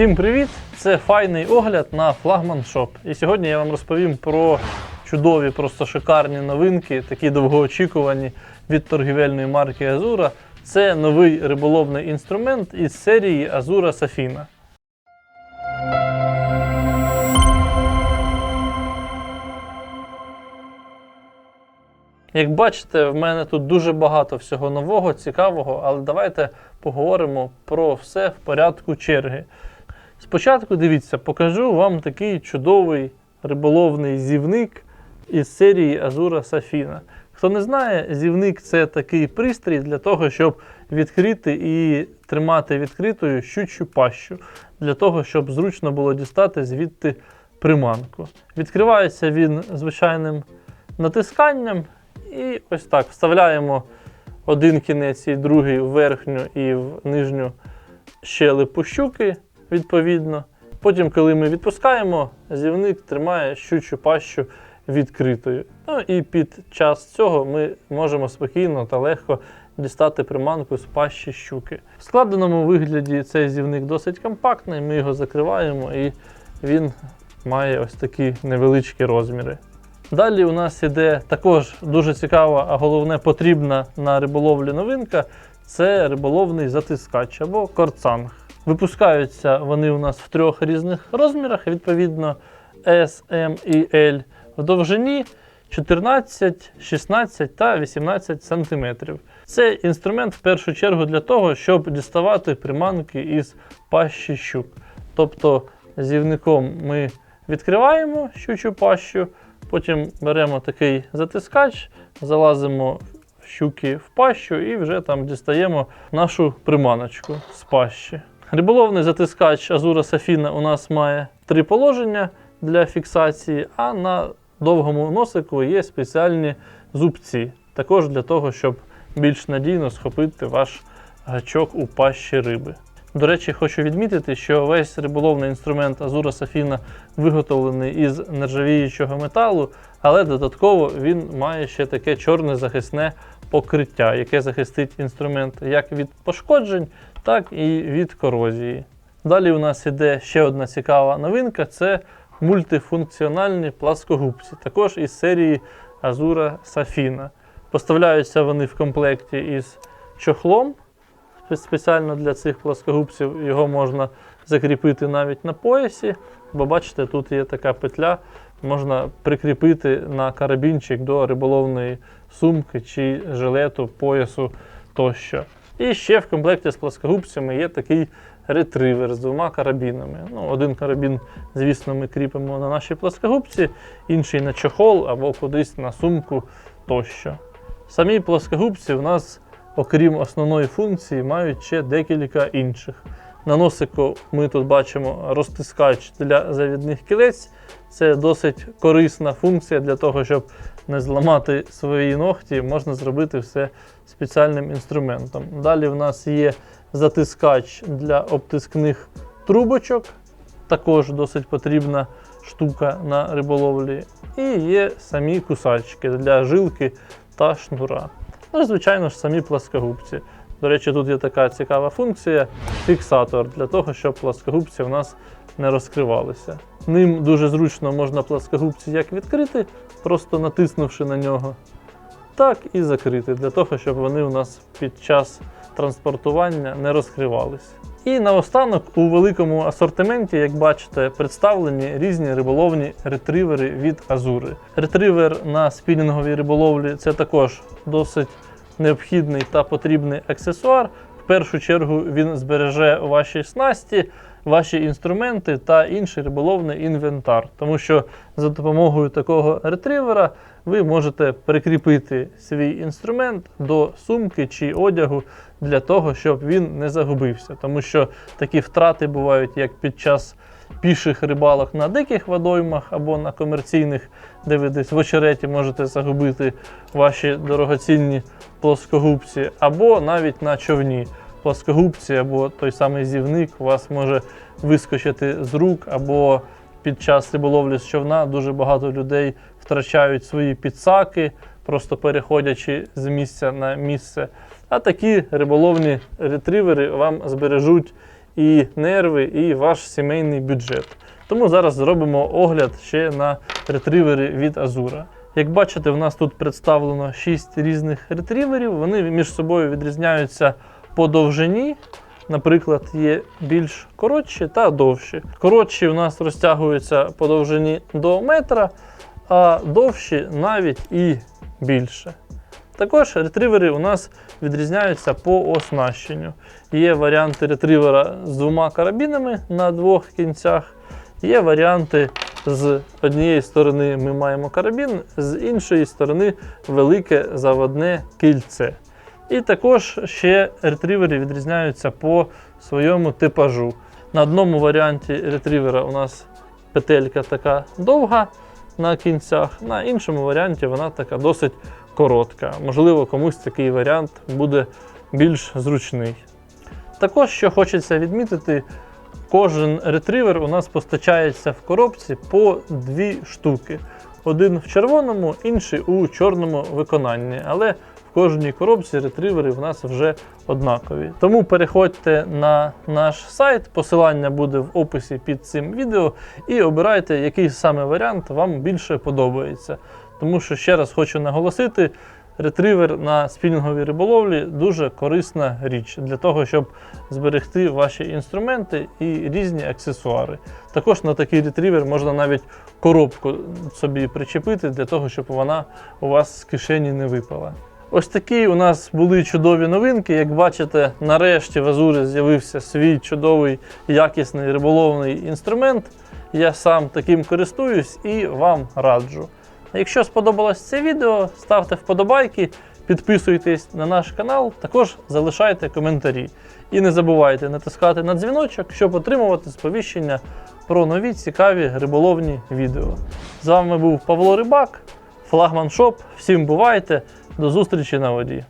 Всім привіт! Це файний огляд на флагман шоп. І сьогодні я вам розповім про чудові, просто шикарні новинки, такі довгоочікувані від торгівельної марки Азура. Це новий риболовний інструмент із серії Азура Сафіна. Як бачите, в мене тут дуже багато всього нового, цікавого, але давайте поговоримо про все в порядку черги. Спочатку дивіться, покажу вам такий чудовий риболовний зівник із серії Азура Сафіна. Хто не знає, зівник це такий пристрій для того, щоб відкрити і тримати відкритою щучу пащу, для того, щоб зручно було дістати звідти приманку. Відкривається він звичайним натисканням, і ось так вставляємо один кінець і другий в верхню і в нижню щелепу щуки, відповідно. Потім, коли ми відпускаємо, зівник тримає щучу пащу відкритою. Ну і під час цього ми можемо спокійно та легко дістати приманку з пащі щуки. В складеному вигляді цей зівник досить компактний, ми його закриваємо і він має ось такі невеличкі розміри. Далі у нас іде також дуже цікава, а головне потрібна на риболовлі новинка це риболовний затискач або корцанг. Випускаються вони у нас в трьох різних розмірах, відповідно S, M і L в довжині 14, 16 та 18 см. Це інструмент в першу чергу для того, щоб діставати приманки із пащі щук. Тобто зівником ми відкриваємо щучу пащу, потім беремо такий затискач, залазимо в щуки в пащу і вже там дістаємо нашу приманочку з пащі. Риболовний затискач Азура Сафіна у нас має три положення для фіксації, а на довгому носику є спеціальні зубці, також для того, щоб більш надійно схопити ваш гачок у пащі риби. До речі, хочу відмітити, що весь риболовний інструмент Азура Сафіна виготовлений із нержавіючого металу, але додатково він має ще таке чорне захисне покриття, яке захистить інструмент як від пошкоджень, так і від корозії. Далі у нас іде ще одна цікава новинка: це мультифункціональні пласкогубці, також із серії Азура Сафіна. Поставляються вони в комплекті із чохлом. Спеціально для цих плоскогубців його можна закріпити навіть на поясі, бо бачите, тут є така петля, можна прикріпити на карабінчик до риболовної сумки чи жилету, поясу тощо. І ще в комплекті з плоскогубцями є такий ретривер з двома карабінами. Ну, Один карабін, звісно, ми кріпимо на нашій плоскогубці, інший на чохол або кудись на сумку тощо. Самі плоскогубці в нас окрім основної функції, мають ще декілька інших. На носику ми тут бачимо розтискач для завідних кілець. Це досить корисна функція для того, щоб не зламати свої ногті, можна зробити все спеціальним інструментом. Далі в нас є затискач для обтискних трубочок, також досить потрібна штука на риболовлі. І є самі кусачки для жилки та шнура. Ну і, звичайно ж, самі пласкогубці. До речі, тут є така цікава функція фіксатор для того, щоб пласкогубці в нас не розкривалися. Ним дуже зручно можна пласкогубці як відкрити, просто натиснувши на нього, так і закрити, для того, щоб вони у нас під час транспортування не розкривалися. І наостанок у великому асортименті, як бачите, представлені різні риболовні ретривери від Азури. Ретривер на спінінговій риболовлі це також досить необхідний та потрібний аксесуар. В першу чергу він збереже ваші снасті, ваші інструменти та інший риболовний інвентар. Тому що за допомогою такого ретривера ви можете прикріпити свій інструмент до сумки чи одягу для того, щоб він не загубився. Тому що такі втрати бувають як під час піших рибалок на диких водоймах або на комерційних, де ви десь в очереті можете загубити ваші дорогоцінні плоскогубці, або навіть на човні. Плоскогубці або той самий зівник у вас може вискочити з рук, або під час риболовлі з човна дуже багато людей втрачають свої підсаки, просто переходячи з місця на місце. А такі риболовні ретривери вам збережуть і нерви, і ваш сімейний бюджет. Тому зараз зробимо огляд ще на ретривери від Азура. Як бачите, в нас тут представлено 6 різних ретріверів. Вони між собою відрізняються по довжині. Наприклад, є більш коротші та довші. Коротші у нас розтягуються по довжині до метра, а довші навіть і більше. Також ретривери у нас відрізняються по оснащенню. Є варіанти ретривера з двома карабінами на двох кінцях, є варіанти з однієї сторони ми маємо карабін, з іншої сторони велике заводне кільце. І також ще ретривери відрізняються по своєму типажу. На одному варіанті ретривера у нас петелька така довга на кінцях, на іншому варіанті вона така досить коротка. Можливо, комусь такий варіант буде більш зручний. Також, що хочеться відмітити, кожен ретривер у нас постачається в коробці по дві штуки. Один в червоному, інший у чорному виконанні. Але в кожній коробці ретривери в нас вже однакові. Тому переходьте на наш сайт, посилання буде в описі під цим відео, і обирайте, який саме варіант вам більше подобається. Тому що ще раз хочу наголосити, ретривер на спінінговій риболовлі дуже корисна річ для того, щоб зберегти ваші інструменти і різні аксесуари. Також на такий ретривер можна навіть коробку собі причепити для того, щоб вона у вас з кишені не випала. Ось такі у нас були чудові новинки. Як бачите, нарешті в Азурі з'явився свій чудовий якісний риболовний інструмент. Я сам таким користуюсь і вам раджу. Якщо сподобалось це відео, ставте вподобайки, підписуйтесь на наш канал, також залишайте коментарі. І не забувайте натискати на дзвіночок, щоб отримувати сповіщення про нові цікаві риболовні відео. З вами був Павло Рибак, флагман Шоп. Всім бувайте, до зустрічі на воді.